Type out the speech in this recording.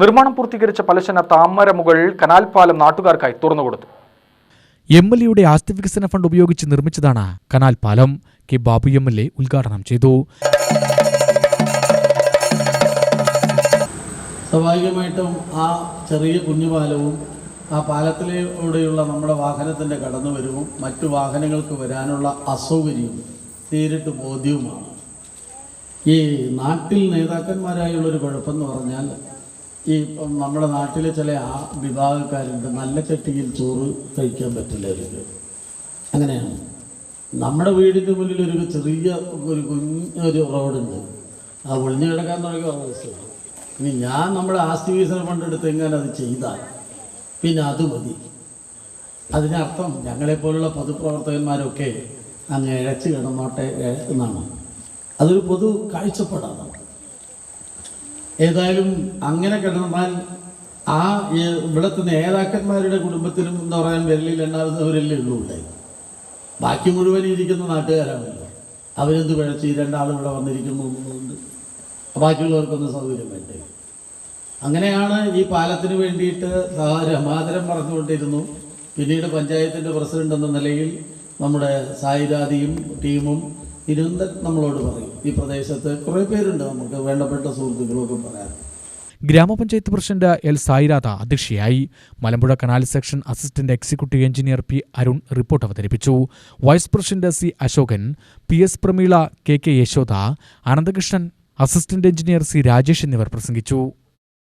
നിർമ്മാണം പൂർത്തീകരിച്ച പലശന താമരമുകൾ കനാൽ പാലം നാട്ടുകാർക്കായി തുറന്നുകൊടുത്തു എം എൽ എയുടെ ആസ്തി വികസന ഫണ്ട് ഉപയോഗിച്ച് നിർമ്മിച്ചതാണ് കനാൽ പാലം. K Babu M L A ഉദ്ഘാടനം ചെയ്തു. സ്വാഭാവികമായിട്ടും ആ ചെറിയ കുഞ്ഞുപാലവും ആ പാലത്തിലൂടെയുള്ള നമ്മുടെ വാഹനത്തിന്റെ കടന്നുവരവും മറ്റു വാഹനങ്ങൾക്ക് വരാനുള്ള അസൗകര്യവും നേരിട്ട് ബോധ്യവുമാണ്. ഈ നാട്ടിൽ നേതാക്കന്മാരായുള്ളൊരു കുഴപ്പമെന്ന് പറഞ്ഞാൽ ഈ നമ്മുടെ നാട്ടിലെ ചില ആ വിഭാഗക്കാരുണ്ട്. നല്ല ചട്ടിയിൽ ചോറ് കഴിക്കാൻ പറ്റില്ല അവർക്ക്. അങ്ങനെയാണ്. നമ്മുടെ വീടിന്റെ മുന്നിൽ ഒരു ചെറിയ ഒരു കുഞ്ഞൊരു റോഡുണ്ട് ആ ഒളിഞ്ഞു കിടക്കാൻ തുടങ്ങി അവസ്ഥയാണ്. ഇനി ഞാൻ നമ്മുടെ ആസ്തി വികസന ഫണ്ട് എടുത്ത് എങ്ങനെ അത് ചെയ്താൽ പിന്നെ അത് മതി. അതിനർത്ഥം ഞങ്ങളെപ്പോലുള്ള പൊതുപ്രവർത്തകന്മാരൊക്കെ അങ്ങ് ഇഴച്ച് കിടന്നോട്ടെ എന്നാണ്. അതൊരു പൊതു കാഴ്ചപ്പാടാണ്. ഏതായാലും അങ്ങനെ കിടന്നാൽ ആ ഇവിടുത്തെ നേതാക്കന്മാരുടെ കുടുംബത്തിലും എന്താ പറയാൻ വിരലിൽ എണ്ണാവുന്നവരല്ലേ ഉള്ളൂ ഉണ്ടായി ബാക്കി മുഴുവൻ ഇരിക്കുന്ന നാട്ടുകാരാണല്ലോ. അവരെന്ത് പിഴച്ച്? ഈ രണ്ടാളിവിടെ വന്നിരിക്കുന്നു എന്നുകൊണ്ട് ബാക്കിയുള്ളവർക്കൊന്നും സൗകര്യം വേണ്ടേ? അങ്ങനെയാണ് ഈ പാലത്തിന് വേണ്ടിയിട്ട് രമാതരം പറഞ്ഞുകൊണ്ടിരുന്നു. പിന്നീട് പഞ്ചായത്തിന്റെ പ്രസിഡന്റ് എന്ന നിലയിൽ നമ്മുടെ സായിരാദിയും ടീമും നിരന്തരം നമ്മളോട് പറയും. ഈ പ്രദേശത്ത് കുറേ പേരുണ്ട് നമുക്ക് വേണ്ടപ്പെട്ട സുഹൃത്തുക്കളൊക്കെ പറയാൻ. ഗ്രാമപഞ്ചായത്ത് പ്രസിഡന്റ് എൽ സായിരാധ അധ്യക്ഷയായി. Malampuzha canal section assistant executive engineer P Arun report അവതരിപ്പിച്ചു. Vice president C Ashokan P S Pramila K K Yashoda Ananthakrishnan assistant engineer C Rajesh എന്നിവർ പ്രസംഗിച്ചു.